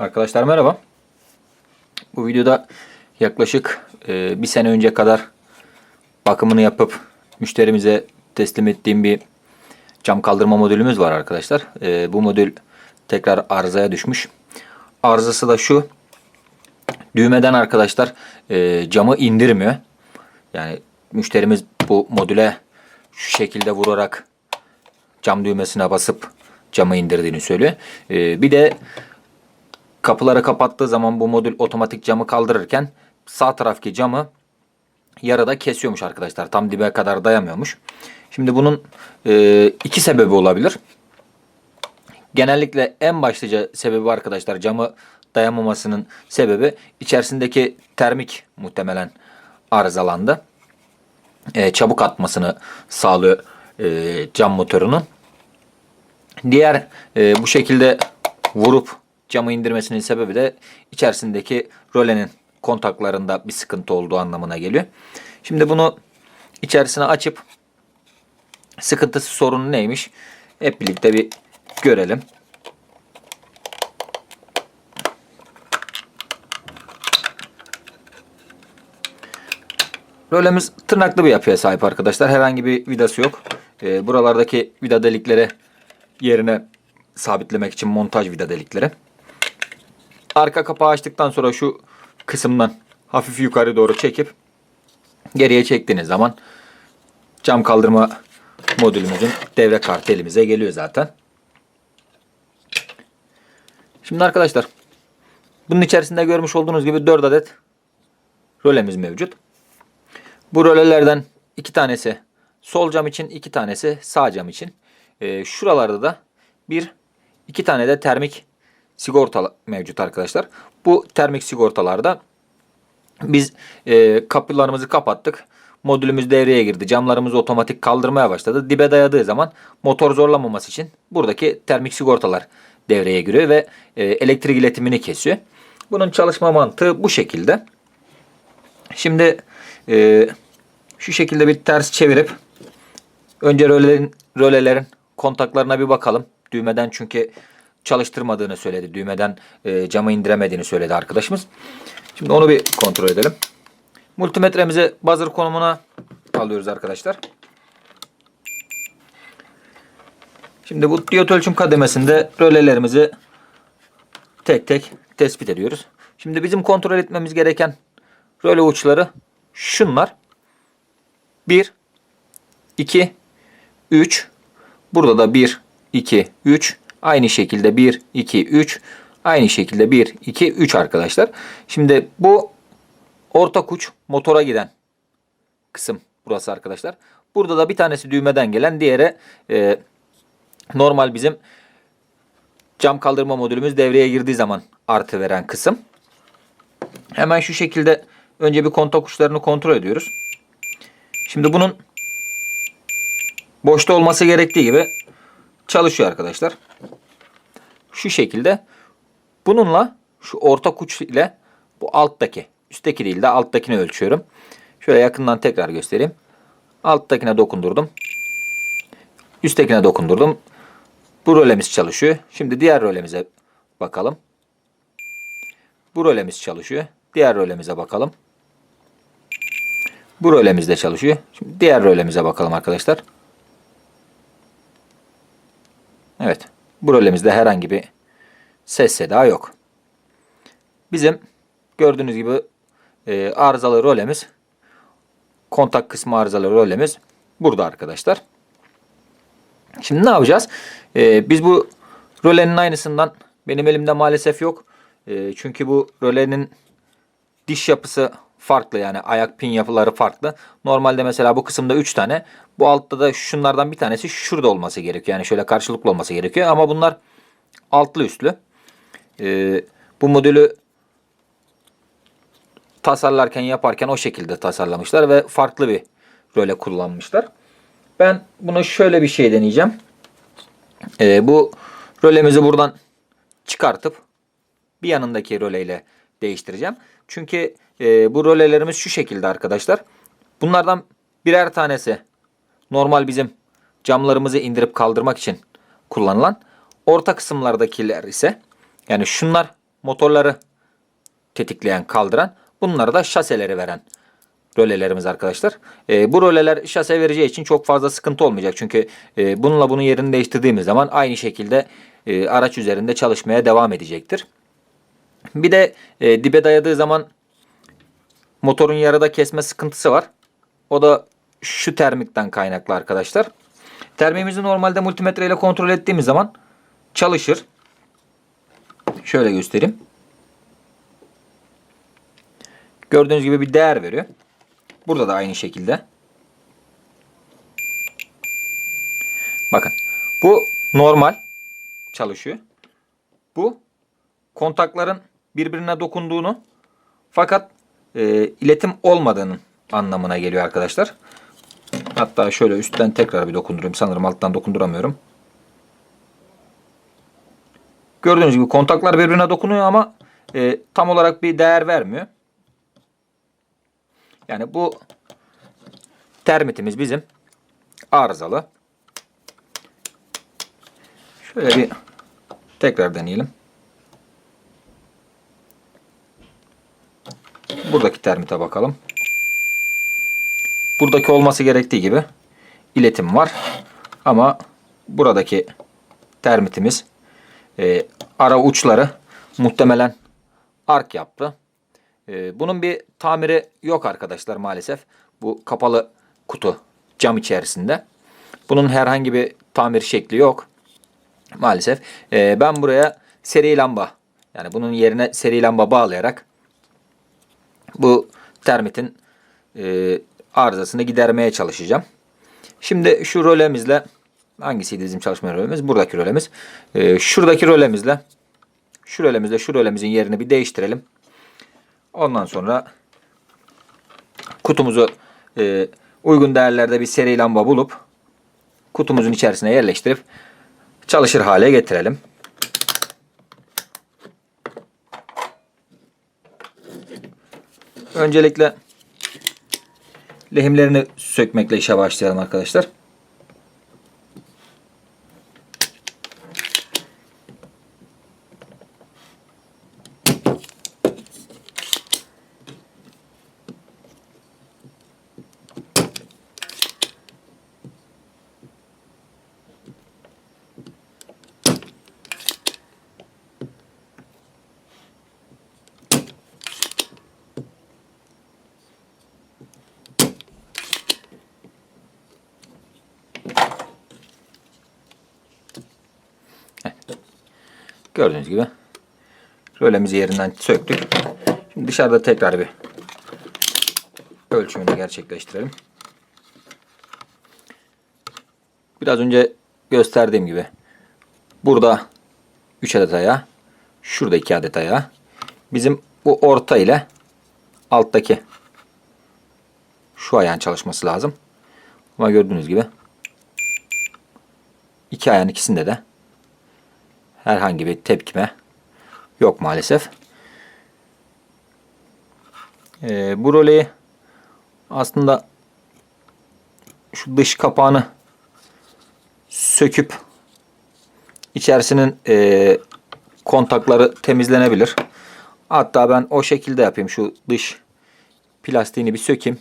Arkadaşlar merhaba. Bu videoda yaklaşık e, bir sene önce kadar bakımını yapıp müşterimize teslim ettiğim bir cam kaldırma modülümüz var arkadaşlar. E, bu modül tekrar arızaya düşmüş. Arızası da şu. Düğmeden arkadaşlar e, camı indirmiyor. Yani müşterimiz bu modüle şu şekilde vurarak cam düğmesine basıp camı indirdiğini söylüyor. E, bir de kapıları kapattığı zaman bu modül otomatik camı kaldırırken sağ taraftaki camı yarıda kesiyormuş arkadaşlar. Tam dibe kadar dayamıyormuş. Şimdi bunun e, iki sebebi olabilir. Genellikle en başlıca sebebi arkadaşlar camı dayamamasının sebebi içerisindeki termik muhtemelen arızalandı. E, çabuk atmasını sağlıyor e, cam motorunun. Diğer e, bu şekilde vurup camı indirmesinin sebebi de içerisindeki rölenin kontaklarında bir sıkıntı olduğu anlamına geliyor. Şimdi bunu içerisine açıp sıkıntısı sorunu neymiş hep birlikte bir görelim. Rölemiz tırnaklı bir yapıya sahip arkadaşlar. Herhangi bir vidası yok. Ee, buralardaki vida delikleri yerine sabitlemek için montaj vida delikleri. Arka kapağı açtıktan sonra şu kısımdan hafif yukarı doğru çekip geriye çektiğiniz zaman cam kaldırma modülümüzün devre kartı elimize geliyor zaten. Şimdi arkadaşlar bunun içerisinde görmüş olduğunuz gibi 4 adet rölemiz mevcut. Bu rölelerden iki tanesi sol cam için, iki tanesi sağ cam için. Ee, şuralarda da bir, iki tane de termik sigorta mevcut arkadaşlar. Bu termik sigortalarda biz e, kapılarımızı kapattık. Modülümüz devreye girdi. Camlarımızı otomatik kaldırmaya başladı. Dibe dayadığı zaman motor zorlamaması için buradaki termik sigortalar devreye giriyor ve e, elektrik iletimini kesiyor. Bunun çalışma mantığı bu şekilde. Şimdi e, şu şekilde bir ters çevirip önce rölelerin, rölelerin kontaklarına bir bakalım. Düğmeden çünkü çalıştırmadığını söyledi. Düğmeden e, camı indiremediğini söyledi arkadaşımız. Şimdi onu bir kontrol edelim. Multimetremizi buzzer konumuna alıyoruz arkadaşlar. Şimdi bu diyot ölçüm kademesinde rölelerimizi tek tek tespit ediyoruz. Şimdi bizim kontrol etmemiz gereken röle uçları şunlar. 1 2 3 Burada da 1 2 3 aynı şekilde 1 2 3 aynı şekilde 1 2 3 arkadaşlar. Şimdi bu orta uç motora giden kısım burası arkadaşlar. Burada da bir tanesi düğmeden gelen diğeri e, normal bizim cam kaldırma modülümüz devreye girdiği zaman artı veren kısım. Hemen şu şekilde önce bir kontak uçlarını kontrol ediyoruz. Şimdi bunun boşta olması gerektiği gibi çalışıyor arkadaşlar. Şu şekilde bununla şu orta uç ile bu alttaki üstteki değil de alttakini ölçüyorum. Şöyle yakından tekrar göstereyim. Alttakine dokundurdum. Üsttekine dokundurdum. Bu rölemiz çalışıyor. Şimdi diğer rölemize bakalım. Bu rölemiz çalışıyor. Diğer rölemize bakalem. Bu rölemiz de çalışıyor. Şimdi diğer rölemize bakalım arkadaşlar. Evet. Bu rölemizde herhangi bir ses seda yok. Bizim gördüğünüz gibi e, arızalı rölemiz kontak kısmı arızalı rölemiz burada arkadaşlar. Şimdi ne yapacağız? E, biz bu rölenin aynısından benim elimde maalesef yok. E, çünkü bu rölenin diş yapısı farklı yani ayak pin yapıları farklı. Normalde mesela bu kısımda 3 tane. Bu altta da şunlardan bir tanesi şurada olması gerekiyor. Yani şöyle karşılıklı olması gerekiyor. Ama bunlar altlı üstlü. Ee, bu modülü tasarlarken yaparken o şekilde tasarlamışlar ve farklı bir röle kullanmışlar. Ben bunu şöyle bir şey deneyeceğim. Ee, bu rölemizi buradan çıkartıp bir yanındaki röleyle değiştireceğim. Çünkü e, bu rölelerimiz şu şekilde arkadaşlar. Bunlardan birer tanesi normal bizim camlarımızı indirip kaldırmak için kullanılan. Orta kısımlardakiler ise yani şunlar motorları tetikleyen, kaldıran. Bunları da şaseleri veren rölelerimiz arkadaşlar. E, bu röleler şase vereceği için çok fazla sıkıntı olmayacak. Çünkü e, bununla bunun yerini değiştirdiğimiz zaman aynı şekilde e, araç üzerinde çalışmaya devam edecektir. Bir de e, dibe dayadığı zaman motorun yarıda kesme sıkıntısı var. O da şu termikten kaynaklı arkadaşlar. Termimizi normalde multimetre ile kontrol ettiğimiz zaman çalışır. Şöyle göstereyim. Gördüğünüz gibi bir değer veriyor. Burada da aynı şekilde. Bakın. Bu normal çalışıyor. Bu kontakların birbirine dokunduğunu fakat e, iletim olmadığının anlamına geliyor arkadaşlar. Hatta şöyle üstten tekrar bir dokundurayım. Sanırım alttan dokunduramıyorum. Gördüğünüz gibi kontaklar birbirine dokunuyor ama e, tam olarak bir değer vermiyor. Yani bu termitimiz bizim arızalı. Şöyle bir tekrar deneyelim. Buradaki termite bakalım. Buradaki olması gerektiği gibi iletim var. Ama buradaki termitimiz e, ara uçları muhtemelen ark yaptı. E, bunun bir tamiri yok arkadaşlar maalesef. Bu kapalı kutu cam içerisinde. Bunun herhangi bir tamir şekli yok. Maalesef. E, ben buraya seri lamba yani bunun yerine seri lamba bağlayarak bu termitin e, arızasını gidermeye çalışacağım. Şimdi şu rolemizle hangisiydi bizim çalışma rolemiz? Buradaki rolemiz. E, şuradaki rolemizle şu rolemizle şu rolemizin yerini bir değiştirelim. Ondan sonra kutumuzu e, uygun değerlerde bir seri lamba bulup kutumuzun içerisine yerleştirip çalışır hale getirelim. Öncelikle lehimlerini sökmekle işe başlayalım arkadaşlar. Gördüğünüz gibi rölemizi yerinden söktük. Şimdi dışarıda tekrar bir ölçümünü gerçekleştirelim. Biraz önce gösterdiğim gibi burada 3 adet ayağı, şurada 2 adet ayağı. Bizim bu orta ile alttaki şu ayağın çalışması lazım. Ama gördüğünüz gibi iki ayağın ikisinde de herhangi bir tepkime yok maalesef. Ee, bu roleyi aslında şu dış kapağını söküp içerisinin e, kontakları temizlenebilir. Hatta ben o şekilde yapayım. Şu dış plastiğini bir sökeyim.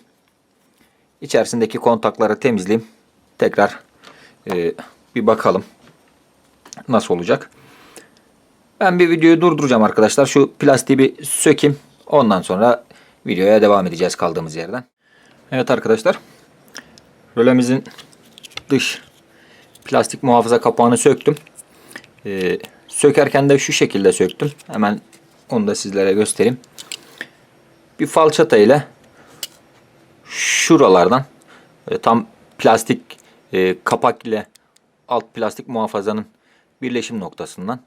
İçerisindeki kontakları temizleyeyim. Tekrar e, bir bakalım nasıl olacak. Ben bir videoyu durduracağım arkadaşlar. Şu plastiği bir sökeyim. Ondan sonra videoya devam edeceğiz kaldığımız yerden. Evet arkadaşlar. Rölemizin dış plastik muhafaza kapağını söktüm. Ee, sökerken de şu şekilde söktüm. Hemen onu da sizlere göstereyim. Bir falçata ile şuralardan tam plastik e, kapak ile alt plastik muhafazanın birleşim noktasından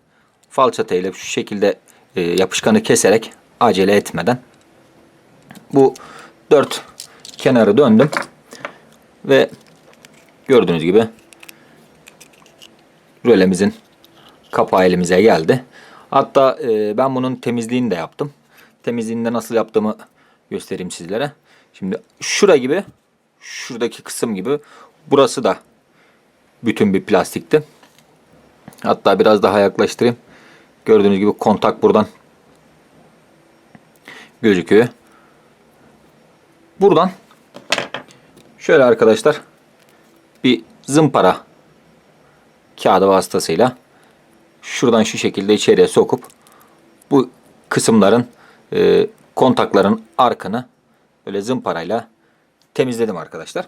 falçata ile şu şekilde e, yapışkanı keserek acele etmeden bu dört kenarı döndüm ve gördüğünüz gibi rölemizin kapağı elimize geldi. Hatta e, ben bunun temizliğini de yaptım. Temizliğini de nasıl yaptığımı göstereyim sizlere. Şimdi şura gibi şuradaki kısım gibi burası da bütün bir plastikti. Hatta biraz daha yaklaştırayım. Gördüğünüz gibi kontak buradan gözüküyor. Buradan şöyle arkadaşlar bir zımpara kağıdı vasıtasıyla şuradan şu şekilde içeriye sokup bu kısımların e, kontakların arkını böyle zımparayla temizledim arkadaşlar.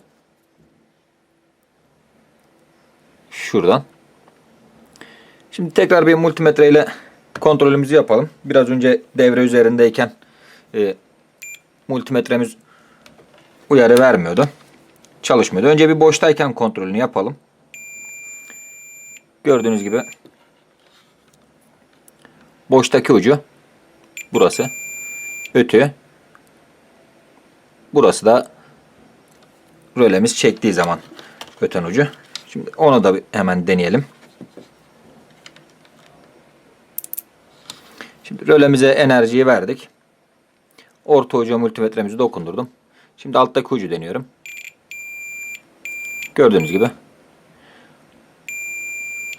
Şuradan. Şimdi tekrar bir multimetre ile kontrolümüzü yapalım. Biraz önce devre üzerindeyken e, multimetremiz uyarı vermiyordu. Çalışmıyordu. Önce bir boştayken kontrolünü yapalım. Gördüğünüz gibi boştaki ucu burası ötü burası da rölemiz çektiği zaman öten ucu. Şimdi onu da hemen deneyelim. Şimdi rölemize enerjiyi verdik. Orta ucu multimetremizi dokundurdum. Şimdi alttaki ucu deniyorum. Gördüğünüz gibi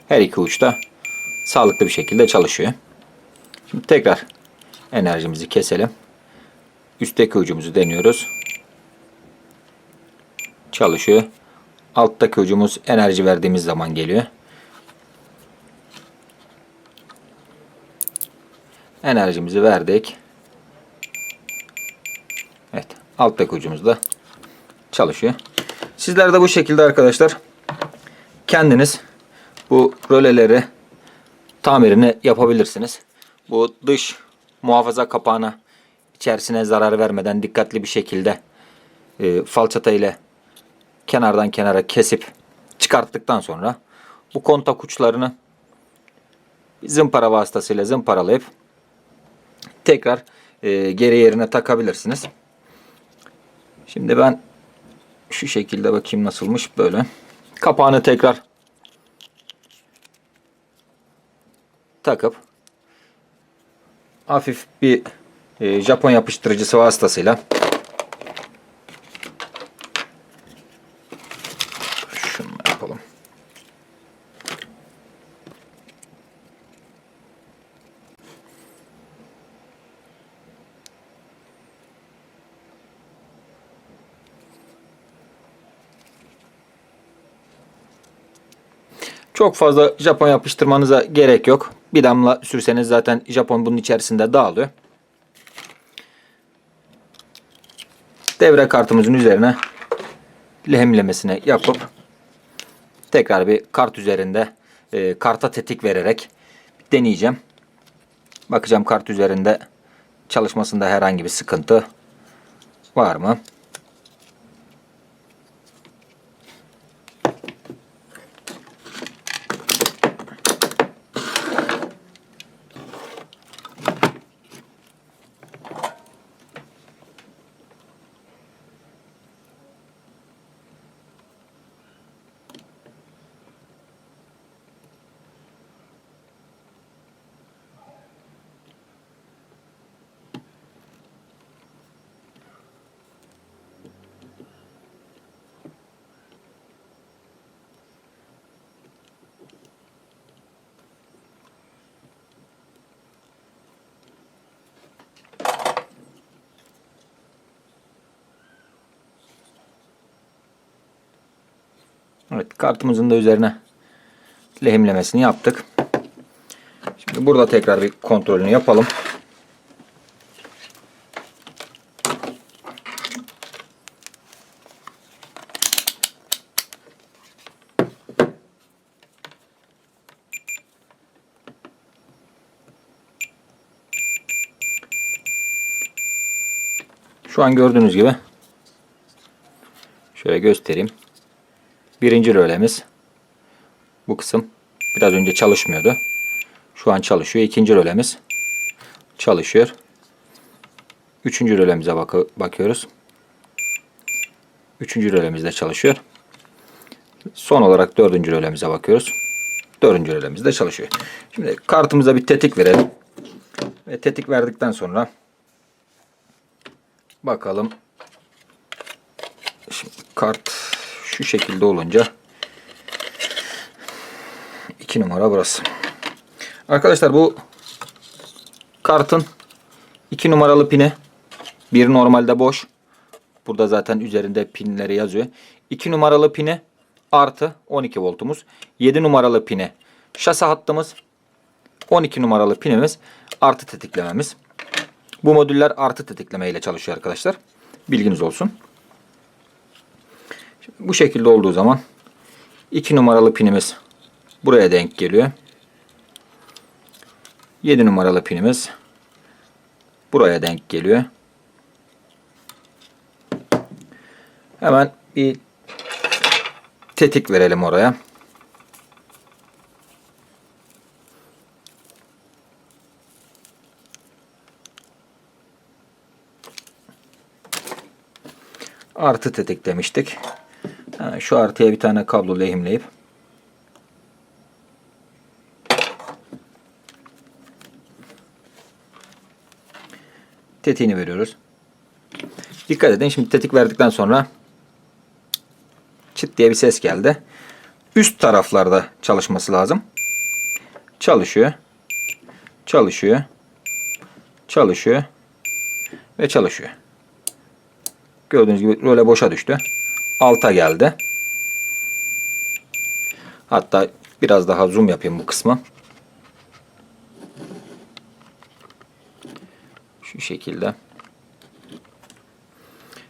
her iki uçta sağlıklı bir şekilde çalışıyor. Şimdi tekrar enerjimizi keselim. Üstteki ucumuzu deniyoruz. Çalışıyor. Alttaki ucumuz enerji verdiğimiz zaman geliyor. Enerjimizi verdik. Evet. Alttaki ucumuz da çalışıyor. Sizler de bu şekilde arkadaşlar kendiniz bu röleleri tamirini yapabilirsiniz. Bu dış muhafaza kapağına içerisine zarar vermeden dikkatli bir şekilde e, falçata ile kenardan kenara kesip çıkarttıktan sonra bu kontak uçlarını zımpara vasıtasıyla zımparalayıp tekrar e, geri yerine takabilirsiniz. Şimdi ben şu şekilde bakayım nasılmış böyle. Kapağını tekrar takıp hafif bir e, Japon yapıştırıcısı vasıtasıyla şunu yapalım. Çok fazla Japon yapıştırmanıza gerek yok. Bir damla sürseniz zaten Japon bunun içerisinde dağılıyor. Devre kartımızın üzerine lehimlemesini yapıp tekrar bir kart üzerinde e, karta tetik vererek deneyeceğim. Bakacağım kart üzerinde çalışmasında herhangi bir sıkıntı var mı? Evet kartımızın da üzerine lehimlemesini yaptık. Şimdi burada tekrar bir kontrolünü yapalım. Şu an gördüğünüz gibi şöyle göstereyim. Birinci rölemiz bu kısım biraz önce çalışmıyordu. Şu an çalışıyor. İkinci rölemiz çalışıyor. Üçüncü rölemize bak bakıyoruz. Üçüncü rölemiz de çalışıyor. Son olarak dördüncü rölemize bakıyoruz. Dördüncü rölemiz de çalışıyor. Şimdi kartımıza bir tetik verelim. Ve tetik verdikten sonra bakalım. Şimdi kart şu şekilde olunca 2 numara burası. Arkadaşlar bu kartın 2 numaralı pini Bir normalde boş. Burada zaten üzerinde pinleri yazıyor. 2 numaralı pini artı 12 voltumuz. 7 numaralı pini şase hattımız. 12 numaralı pinimiz artı tetiklememiz. Bu modüller artı tetikleme ile çalışıyor arkadaşlar. Bilginiz olsun. Şimdi bu şekilde olduğu zaman 2 numaralı pinimiz buraya denk geliyor. 7 numaralı pinimiz buraya denk geliyor. Hemen bir tetik verelim oraya. Artı tetik demiştik. Şu artıya bir tane kablo lehimleyip tetiğini veriyoruz. Dikkat edin şimdi tetik verdikten sonra çıt diye bir ses geldi. Üst taraflarda çalışması lazım. Çalışıyor. Çalışıyor. Çalışıyor. Ve çalışıyor. Gördüğünüz gibi röle boşa düştü. Alta geldi. Hatta biraz daha zoom yapayım bu kısmı. Şu şekilde.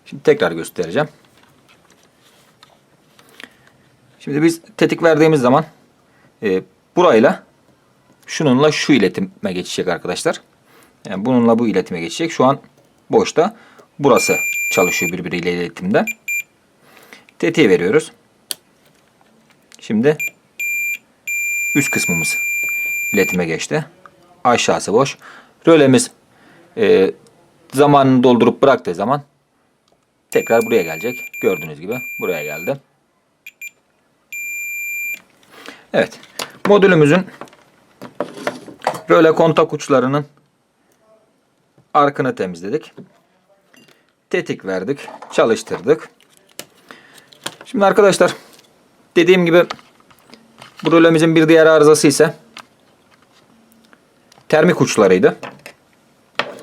Şimdi tekrar göstereceğim. Şimdi biz tetik verdiğimiz zaman e, burayla şununla şu iletime geçecek arkadaşlar. Yani bununla bu iletime geçecek. Şu an boşta. Burası çalışıyor birbiriyle iletimde. Tetiği veriyoruz. Şimdi üst kısmımız iletime geçti. Aşağısı boş. Rölemiz e, zamanını doldurup bıraktığı zaman tekrar buraya gelecek. Gördüğünüz gibi buraya geldi. Evet. Modülümüzün röle kontak uçlarının arkını temizledik. Tetik verdik. Çalıştırdık. Şimdi arkadaşlar dediğim gibi bu rölemizin bir diğer arızası ise termik uçlarıydı.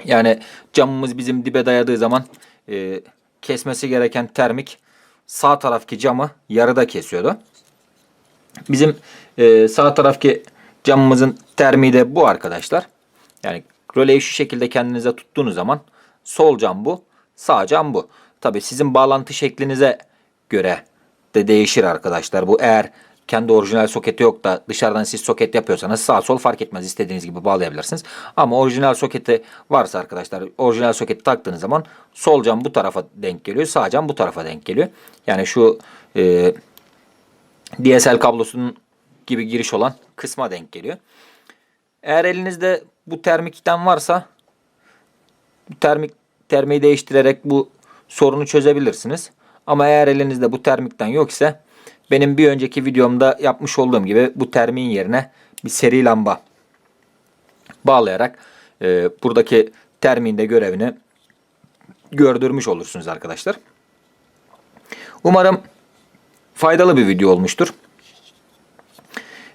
Yani camımız bizim dibe dayadığı zaman e, kesmesi gereken termik sağ taraftaki camı yarıda kesiyordu. Bizim e, sağ taraftaki camımızın termiği de bu arkadaşlar. Yani röleyi şu şekilde kendinize tuttuğunuz zaman sol cam bu, sağ cam bu. Tabi sizin bağlantı şeklinize göre de değişir arkadaşlar. Bu eğer kendi orijinal soketi yok da dışarıdan siz soket yapıyorsanız sağ sol fark etmez. istediğiniz gibi bağlayabilirsiniz. Ama orijinal soketi varsa arkadaşlar orijinal soketi taktığınız zaman sol cam bu tarafa denk geliyor. Sağ cam bu tarafa denk geliyor. Yani şu e, DSL kablosunun gibi giriş olan kısma denk geliyor. Eğer elinizde bu termikten varsa termik termiği değiştirerek bu sorunu çözebilirsiniz. Ama eğer elinizde bu termikten yok ise benim bir önceki videomda yapmış olduğum gibi bu termiğin yerine bir seri lamba bağlayarak e, buradaki termiğin de görevini gördürmüş olursunuz arkadaşlar. Umarım faydalı bir video olmuştur.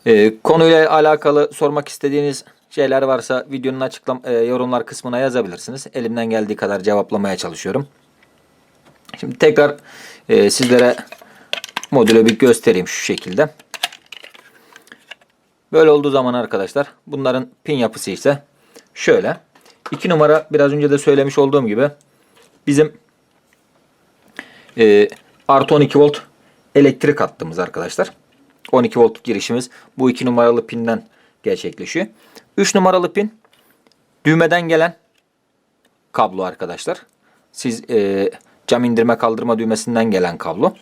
E, konuyla alakalı sormak istediğiniz şeyler varsa videonun açıklam e, yorumlar kısmına yazabilirsiniz. Elimden geldiği kadar cevaplamaya çalışıyorum. Şimdi tekrar e, sizlere modülü bir göstereyim şu şekilde. Böyle olduğu zaman arkadaşlar bunların pin yapısı ise şöyle. 2 numara biraz önce de söylemiş olduğum gibi bizim e, artı 12 volt elektrik hattımız arkadaşlar. 12 volt girişimiz bu 2 numaralı pinden gerçekleşiyor. 3 numaralı pin düğmeden gelen kablo arkadaşlar. Siz e, cam indirme kaldırma düğmesinden gelen kablo.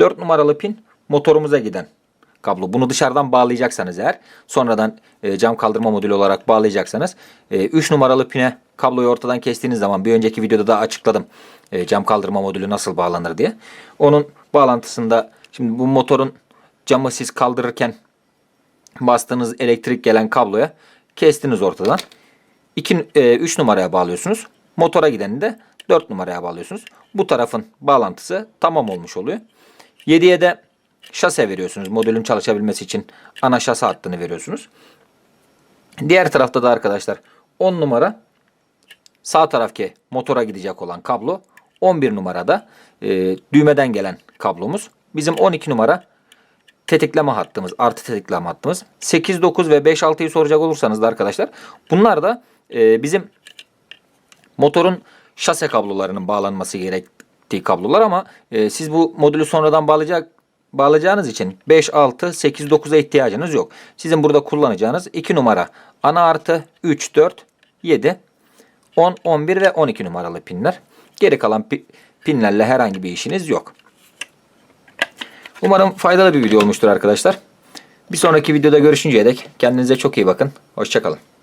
4 numaralı pin motorumuza giden kablo. Bunu dışarıdan bağlayacaksanız eğer sonradan e, cam kaldırma modülü olarak bağlayacaksanız e, 3 numaralı pine kabloyu ortadan kestiğiniz zaman bir önceki videoda da açıkladım e, cam kaldırma modülü nasıl bağlanır diye. Onun bağlantısında şimdi bu motorun camı siz kaldırırken bastığınız elektrik gelen kabloya kestiniz ortadan. 2 3 numaraya bağlıyorsunuz. Motora gideni de 4 numaraya bağlıyorsunuz. Bu tarafın bağlantısı tamam olmuş oluyor. 7'ye de şase veriyorsunuz. Modülün çalışabilmesi için ana şase hattını veriyorsunuz. Diğer tarafta da arkadaşlar 10 numara sağ taraftaki motora gidecek olan kablo. 11 numarada e, düğmeden gelen kablomuz. Bizim 12 numara tetikleme hattımız, artı tetikleme hattımız. 8, 9 ve 5, 6'yı soracak olursanız da arkadaşlar bunlar da e, bizim motorun şase kablolarının bağlanması gerektiği kablolar ama e, siz bu modülü sonradan bağlayacak bağlayacağınız için 5, 6, 8, 9'a ihtiyacınız yok. Sizin burada kullanacağınız 2 numara ana artı 3, 4, 7, 10, 11 ve 12 numaralı pinler. Geri kalan pi- pinlerle herhangi bir işiniz yok. Umarım faydalı bir video olmuştur arkadaşlar. Bir sonraki videoda görüşünceye dek kendinize çok iyi bakın. Hoşçakalın.